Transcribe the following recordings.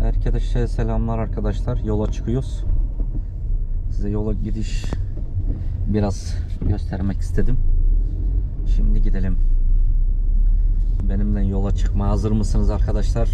Herkese selamlar arkadaşlar. Yola çıkıyoruz. Size yola gidiş biraz göstermek istedim. Şimdi gidelim. Benimle yola çıkma hazır mısınız arkadaşlar?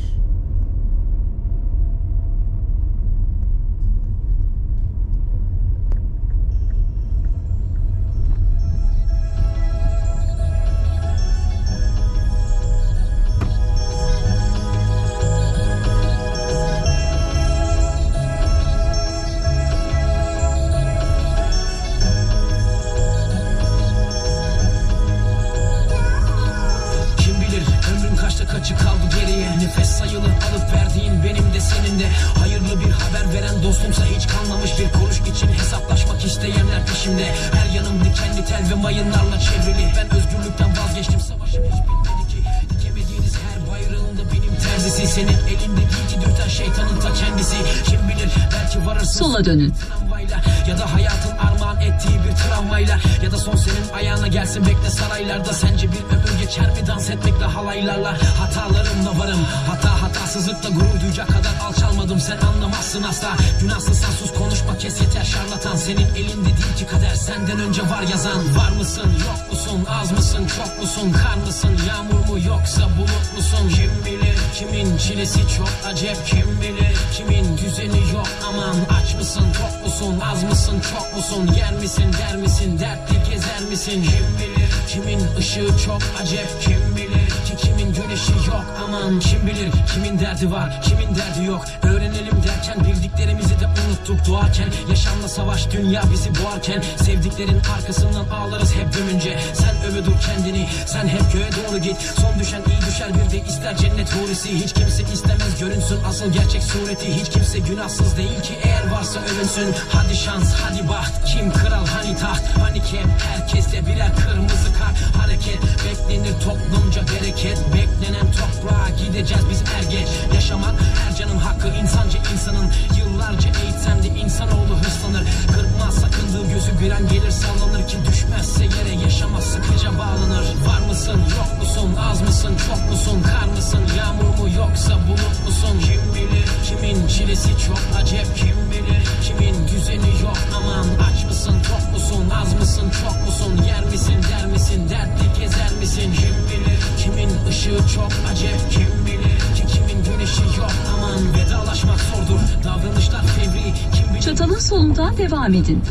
Peşimde. Her yanım dikenli tel ve mayınlarla çevrili. Ben özgürlükten vazgeçtim savaşım hiç bitmedi ki. Dikemediğiniz her bayrağında benim terzisi. Senin elinde değil ki dürten şeytanın ta kendisi. Kim bilir belki varırsın. Sola dönün. Tramvayla Ya da hayatın armağan ettiği bir travmayla Ya da son senin ayağına gelsin bekle saraylarda Sence bir ömür geçer mi? Dans etmekle halaylarla Hatalarımla varım. Hata hatasızlıkla gurur duyacak kadar alçalmadım. Sen anlamazsın asla. Günahsız sen sus konuşma kes yeter şarlatan. Senin elinde değil ki kader senden önce var yazan. Var mısın yok musun az mısın çok musun Kar mısın? Yağmur mu yoksa bulut musun? Kim bilir kimin çilesi çok acep Kim bilir kimin düzeni yok? Aman Aç mısın tok musun az mısın çok musun Yer misin der misin dertli gezer misin? Kim bilir kimin ışığı çok acep Kim bilir ki kimin güneşi yok? Aman Kim bilir kimin derdi var kimin derdi yok? Öğrenelim derken bildiklerimizi de unuttuk doğarken. Yaşamla savaş dünya bizi boğarken. Sevdiklerin arkasından ağlarız hep gömünce Sen öve dur kendini sen hep göğe doğru git. Son düşen iyi düşer bir de ister cennet hurisi. Hiç kimse istemez görünsün asıl gerçek sureti. Hiç kimse günahsız değil ki eğer varsa övünsün. Hadi şans hadi baht kim kral hani taht? Hani kim herkeste birer kırmızı kart. Hareket beklenir toplumca bereket Beklenen toprağa gideceğiz biz er geç Yaşamak her canın hakkı. İnsanca insanın Yıllarca eğitsem de insanoğlu hırslanır. Kırpmaz sakındığı gözü bir an gelir sallanır ki Düşmezse yere yaşamaz. Sıkıca bağlanır. Var mısın yok musun az mısın çok musun Kar mısın yağmur mu yoksa bulut musun? Kim bilir kimin çilesi çok acep Kim bilir kimin düzeni yok? Aman Aç mısın tok musun az mısın çok musun? Yer misin der misin dertli gezer misin? Kim bilir kimin ışığı çok acep Kim bilir ki kimin güneşi yok. Aman Vedalaşmak zordur davranışlar fevri. Kim bilir Çatalın solundan devam edin.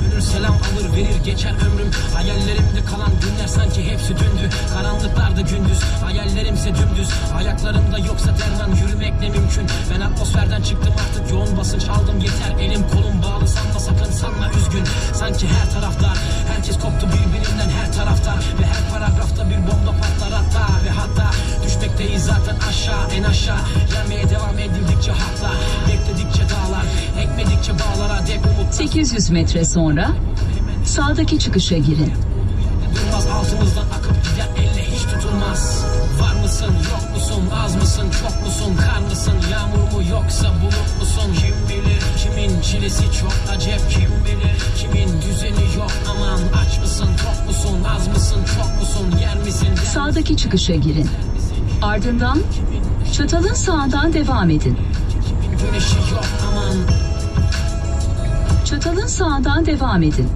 gönül selam alır verir geçer ömrüm. Hayallerimde kalan günler sanki hepsi dündü. Karanlıklarda gündüz hayallerimse dümdüz. Ayaklarımda yoksa derman yürümek ne mümkün? Ben atmosferden çıktım artık yoğun basınç aldım. Yeter Elim kolum bağlı sanma sakın sanma üzgün. Sanki her taraftar herkes koptu birbirinden her tarafta Ve her paragrafta bir bomba patlar hatta Ve hatta düşmekteyiz zaten aşağı en aşağı. Gelmeye devam edildikçe hakla Bekledikçe dağlar ekmedikçe bağlara dek umut 800 metre sonra sağdaki çıkışa girin. Durmaz altımızdan akıp gider elle hiç tutulmaz. Var mısın yok musun az mısın çok musun Kar mısın yağmur mu yoksa bulut musun? Kim bilir kimin çilesi çok acep Kim bilir Sağdaki çıkışa girin. Ardından çatalın sağından devam edin. Çatalın sağından devam edin.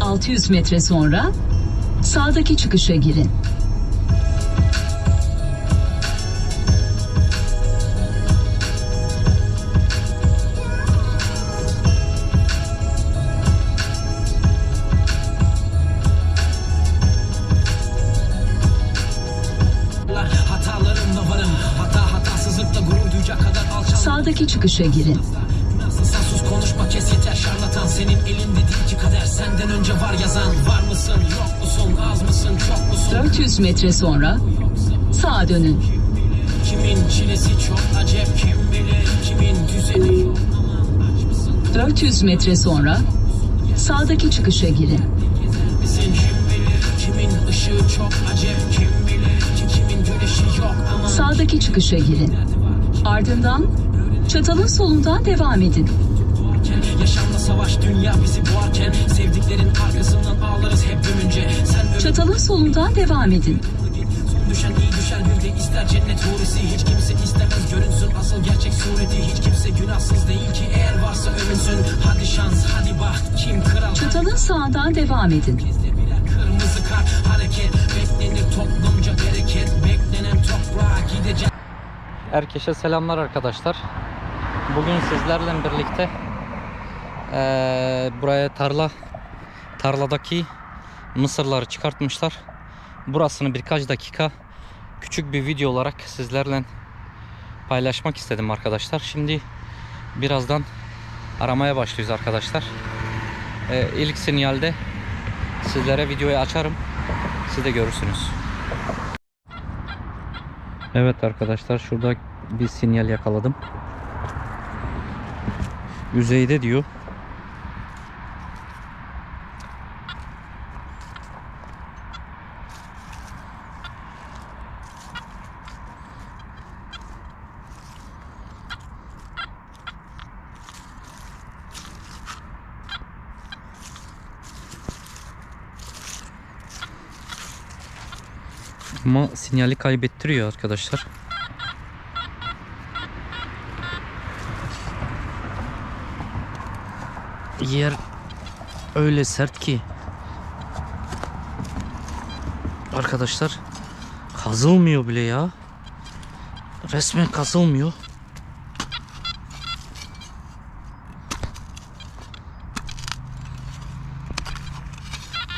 ...600 metre sonra... ...sağdaki çıkışa girin. Sağdaki çıkışa girin. Sen sus konuşma kes yeter şarlatan Senin elinde değil ki kader senden önce var yazan Var mısın yok musun az mısın çok musun 400 metre sonra... ...sağa dönün. Kimin çilesi çok acep kim bilir Kimin düzeni yok aman aç mısın 400 metre sonra... ...sağdaki çıkışa girin. misin kim bilir Kimin ışığı çok acep kim bilir ki Kimin güneşi yok aman Sağdaki çıkışa girin. Ardından çatalın solundan devam edin. Yaşamla savaş dünya bizi boğarken Sevdiklerin arkasından ağlarız hep gömünce Sen Çatalın solundan devam edin. düşen iyi düşer bir de ister cennet hurisi Hiç kimse istemez görünsün asıl gerçek sureti Hiç kimse günahsız değil ki eğer varsa övünsün Hadi şans hadi baht kim kral Çatalın sağından devam edin. Birer kırmızı kart hareket Beklenir toplumca bereket Beklenen toprağa gidecek Herkese selamlar arkadaşlar. Bugün sizlerle birlikte eee, buraya tarla tarladaki mısırları çıkartmışlar. Burasını birkaç dakika küçük bir video olarak sizlerle paylaşmak istedim arkadaşlar. Şimdi birazdan aramaya başlıyoruz arkadaşlar. Eee ilk sinyalde sizlere videoyu açarım. Siz de görürsünüz. Evet arkadaşlar şurada bir sinyal yakaladım. Yüzeyde diyor. Ama sinyali kaybettiriyor arkadaşlar. Yer öyle sert ki arkadaşlar kazılmıyor bile ya. Resmen kazılmıyor.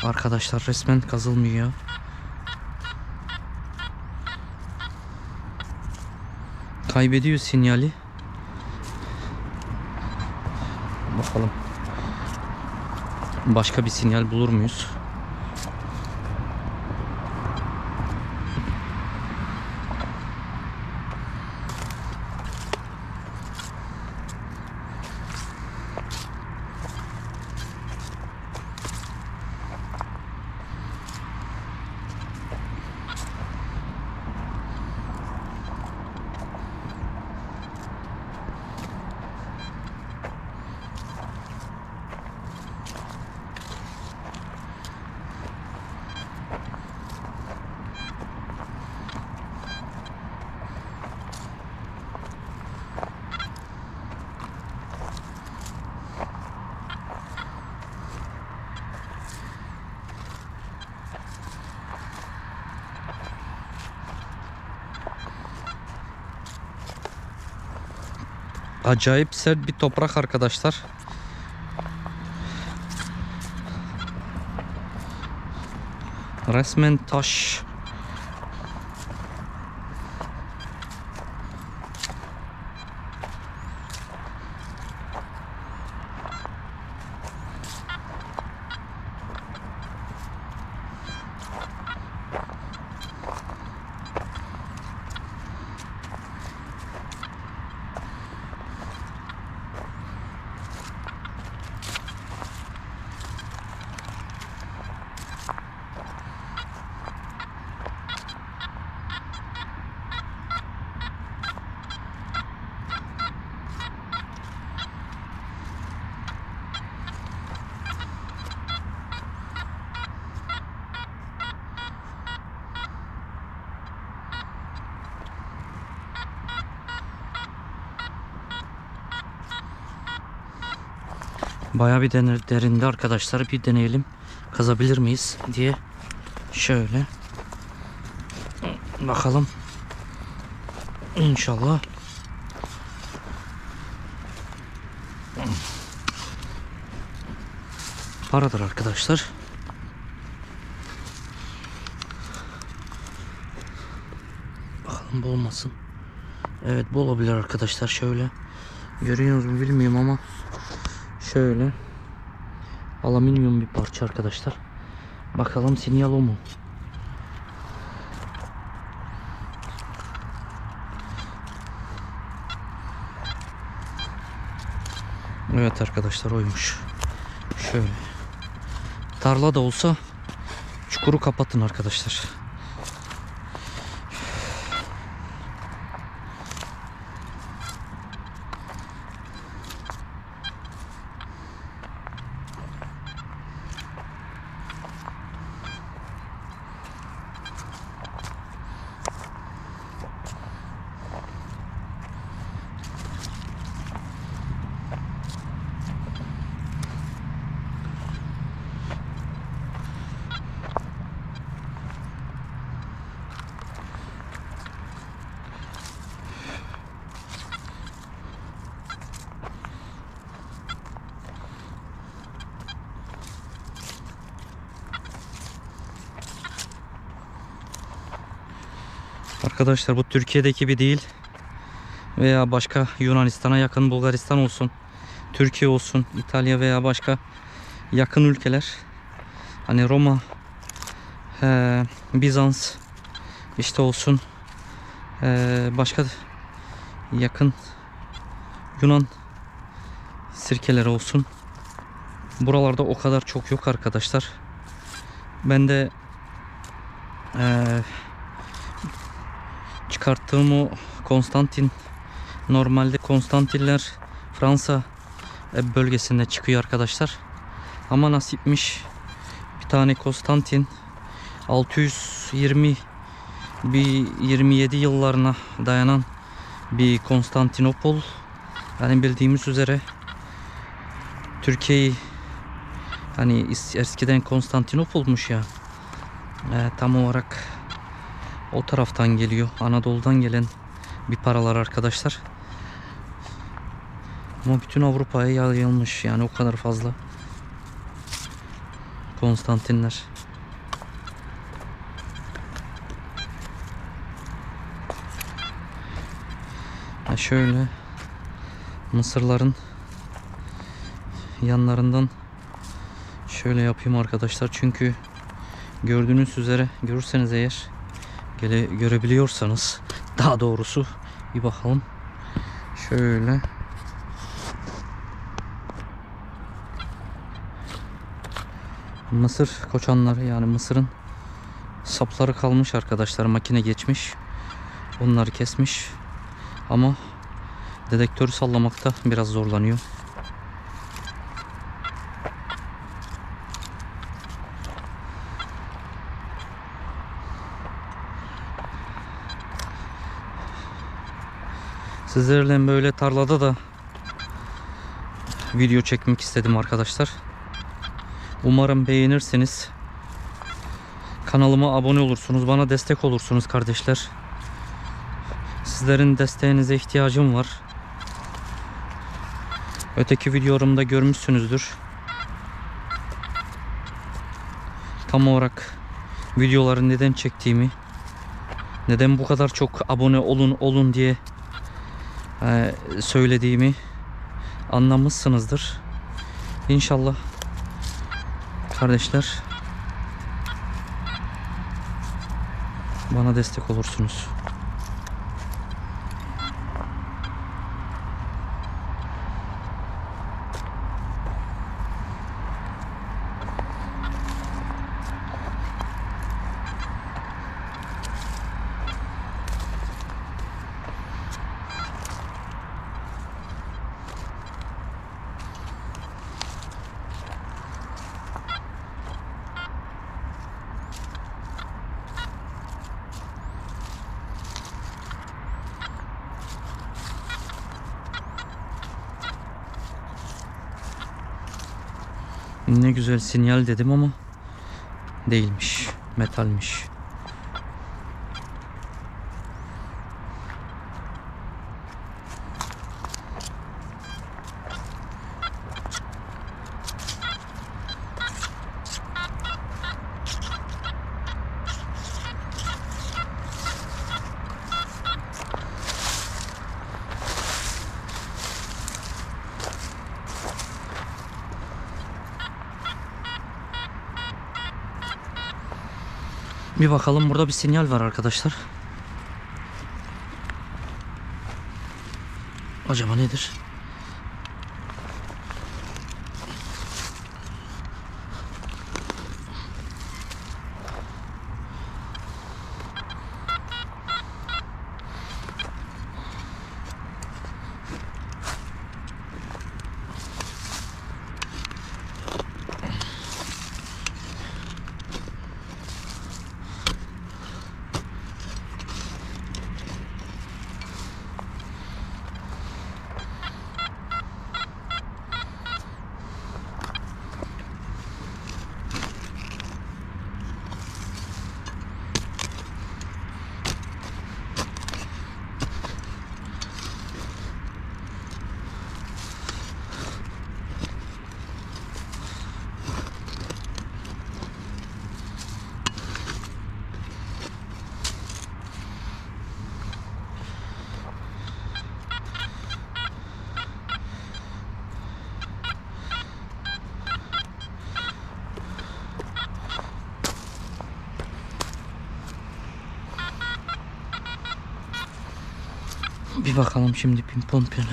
Arkadaşlar resmen kazılmıyor. Kaybediyor sinyali. Bakalım. Başka bir sinyal bulur muyuz? Acayip sert bir toprak arkadaşlar. Resmen taş. Bayağı bir derinde arkadaşlar. Bir deneyelim. Kazabilir miyiz diye. Şöyle. Bakalım. İnşallah. Paradır arkadaşlar. Bakalım bol olmasın. Evet bol olabilir arkadaşlar. Şöyle. Görüyorsunuz mu bilmiyorum ama Şöyle. Alüminyum bir parça arkadaşlar. Bakalım sinyal o mu? Evet arkadaşlar oymuş. Şöyle. Tarla da olsa çukuru kapatın arkadaşlar. Arkadaşlar bu Türkiye'deki gibi değil. Veya başka Yunanistan'a yakın Bulgaristan olsun. Türkiye olsun. İtalya veya başka yakın ülkeler. Hani Roma, eee, Bizans işte olsun. Eee, başka yakın Yunan sirkeleri olsun. Buralarda o kadar çok yok arkadaşlar. Ben de eee çıkarttığım o Konstantin normalde Konstantiller Fransa e, bölgesinde çıkıyor arkadaşlar. Ama nasipmiş bir tane Konstantin 620 bir 27 yıllarına dayanan bir Konstantinopol yani bildiğimiz üzere Türkiye'yi hani eskiden Konstantinopol'muş ya e, tam olarak o taraftan geliyor. Anadolu'dan gelen bir paralar arkadaşlar. Ama bütün Avrupa'ya yayılmış. Yani o kadar fazla. Konstantinler. Ha şöyle Mısırların yanlarından şöyle yapayım arkadaşlar. Çünkü gördüğünüz üzere görürseniz eğer gele, görebiliyorsanız daha doğrusu bir bakalım. Şöyle. Mısır koçanları yani Mısır'ın sapları kalmış arkadaşlar. Makine geçmiş. Onları kesmiş. Ama dedektörü sallamakta biraz zorlanıyor. Sizlerle böyle tarlada da video çekmek istedim arkadaşlar. Umarım beğenirsiniz. Kanalıma abone olursunuz. Bana destek olursunuz kardeşler. Sizlerin desteğinize ihtiyacım var. Öteki videolarımda görmüşsünüzdür. Tam olarak videoları neden çektiğimi, neden bu kadar çok abone olun olun diye söylediğimi anlamışsınızdır. İnşallah kardeşler bana destek olursunuz. Ne güzel sinyal dedim ama değilmiş. Metalmiş. Bir bakalım burada bir sinyal var arkadaşlar. Acaba nedir? Bir bakalım şimdi pimpon piyano.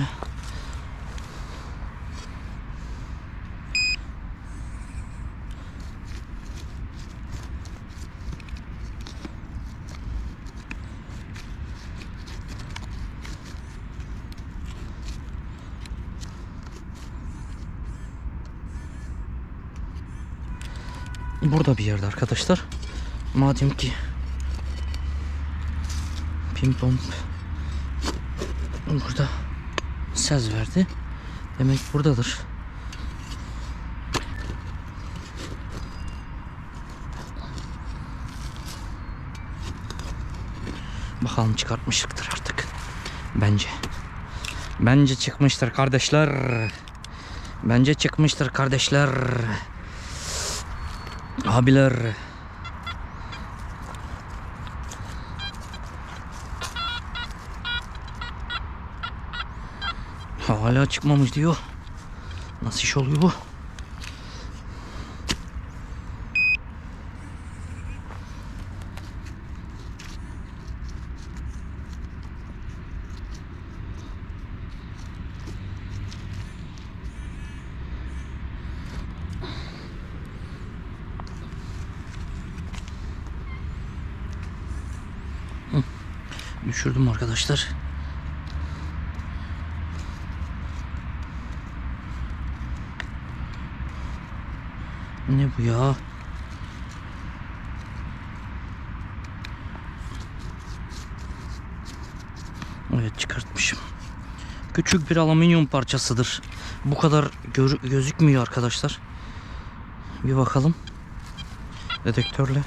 Burada bir yerde arkadaşlar. Madem ki pimpon burada söz verdi. Demek buradadır. Bakalım çıkartmışlıktır artık. Bence. Bence çıkmıştır kardeşler. Bence çıkmıştır kardeşler. Abiler. Hala çıkmamış diyor. Nasıl iş oluyor bu? Düşürdüm arkadaşlar. Ne bu ya? Evet çıkartmışım. Küçük bir alüminyum parçasıdır. Bu kadar gözükmüyor arkadaşlar. Bir bakalım. Dedektörle.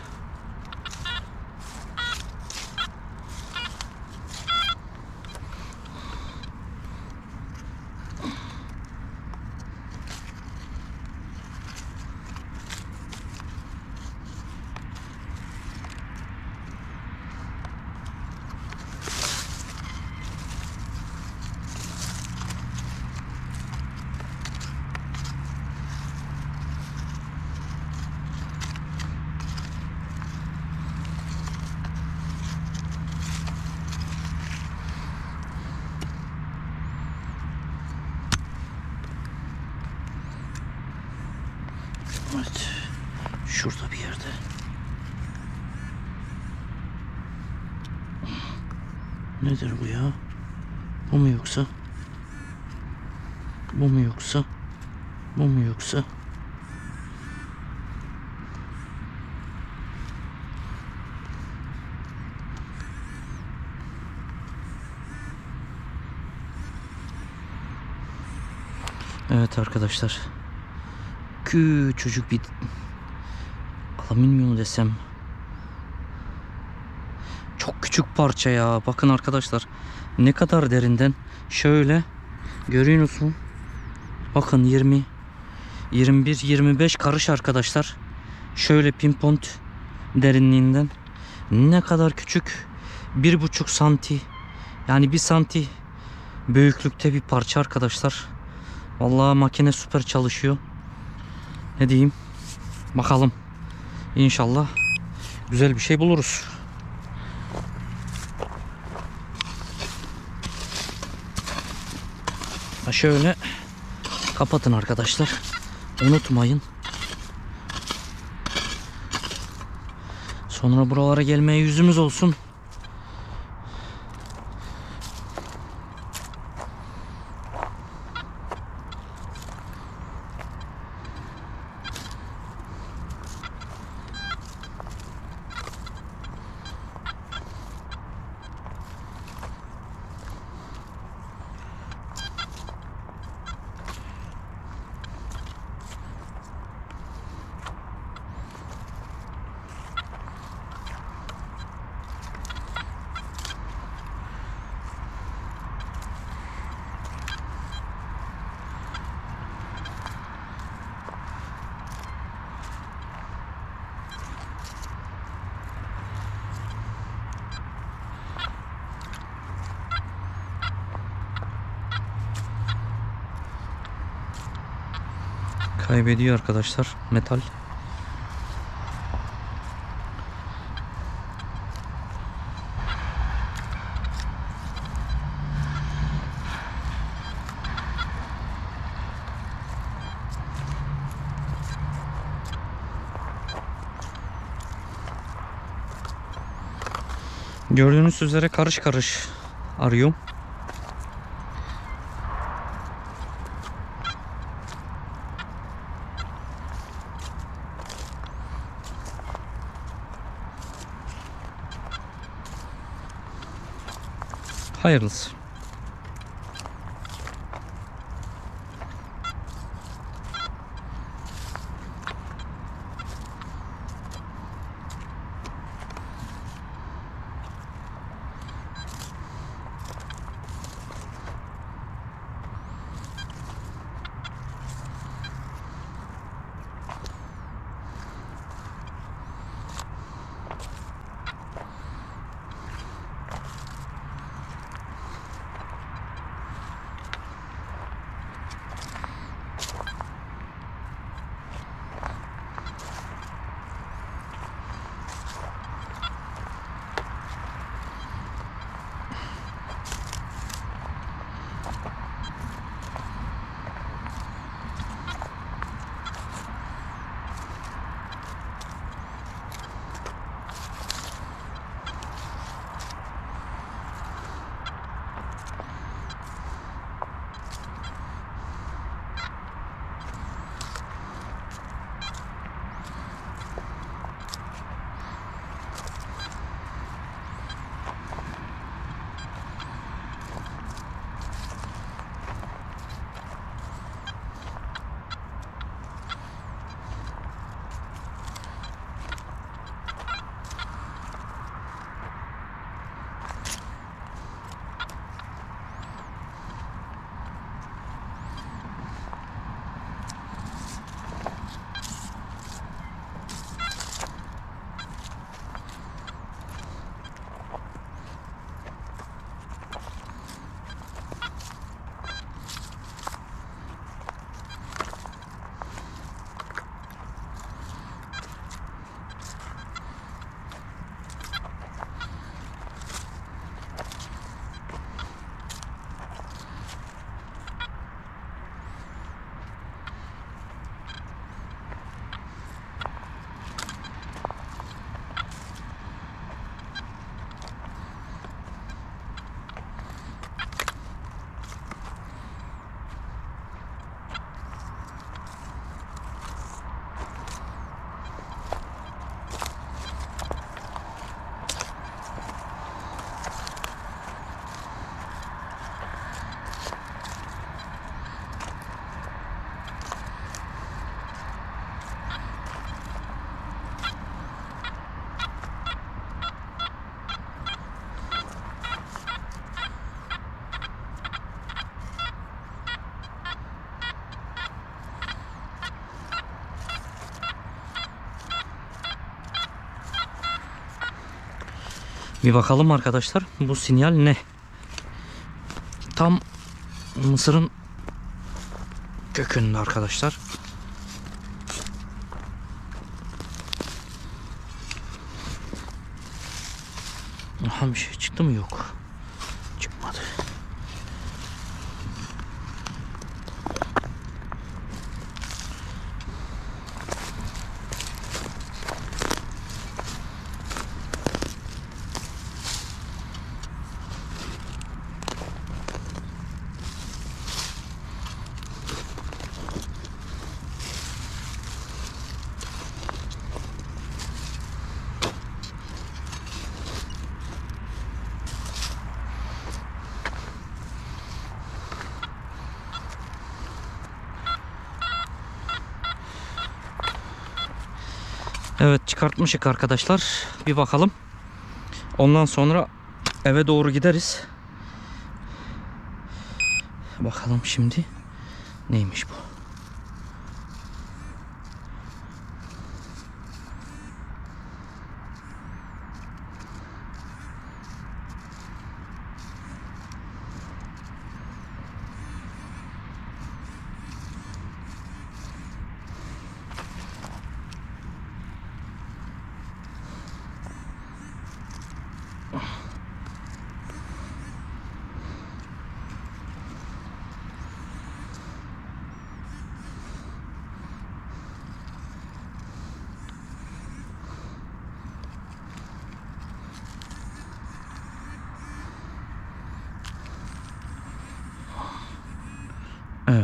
Evet. Şurada bir yerde. Nedir bu ya? Bu mu yoksa? Bu mu yoksa? Bu mu yoksa? Evet arkadaşlar. Küçücük bir alüminyum desem. Küçük parça ya. Bakın arkadaşlar. Ne kadar derinden. Şöyle görüyor musun? Bakın 20 21 25 karış arkadaşlar. Şöyle pimpont derinliğinden. Ne kadar küçük. Bir buçuk santi. Yani bir santi büyüklükte bir parça arkadaşlar. Vallahi makine süper çalışıyor. Ne diyeyim? Bakalım. İnşallah güzel bir şey buluruz. Şöyle kapatın arkadaşlar. Unutmayın. Sonra buralara gelmeye yüzümüz olsun. kaybediyor arkadaşlar metal. Gördüğünüz üzere karış karış arıyorum. Hayırlısı. Bir bakalım arkadaşlar bu sinyal ne? Tam mısırın kökünde arkadaşlar. Aha bir şey çıktı mı yok. Evet çıkartmışık arkadaşlar. Bir bakalım. Ondan sonra eve doğru gideriz. Bakalım şimdi neymiş bu?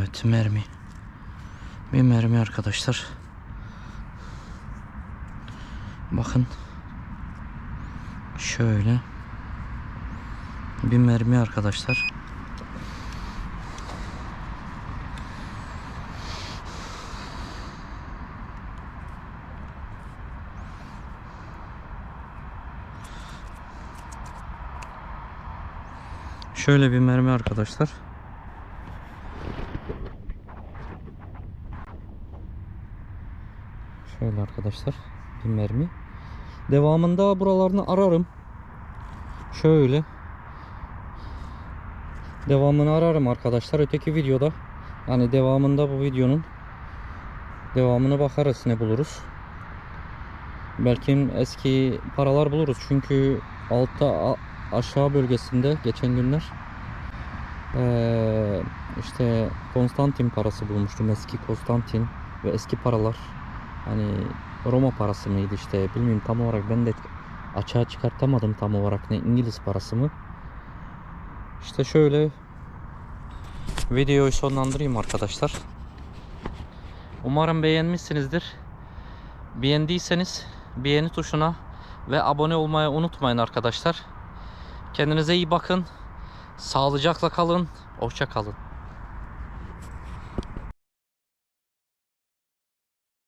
Evet mermi. Bir mermi arkadaşlar. Bakın. Şöyle. Bir mermi arkadaşlar. Şöyle bir mermi arkadaşlar. Şöyle arkadaşlar bir mermi. Devamında buralarını ararım. Şöyle. Devamını ararım arkadaşlar. Öteki videoda yani devamında bu videonun devamına bakarız ne buluruz. Belki eski paralar buluruz. Çünkü altta aşağı bölgesinde geçen günler işte Konstantin parası bulmuştum. Eski Konstantin ve eski paralar. Hani Roma parası mıydı işte bilmiyorum tam olarak ben de açığa çıkartamadım tam olarak ne İngiliz parası mı. İşte şöyle videoyu sonlandırayım arkadaşlar. Umarım beğenmişsinizdir. Beğendiyseniz beğeni tuşuna ve abone olmayı unutmayın arkadaşlar. Kendinize iyi bakın. Sağlıcakla kalın. Hoşça kalın.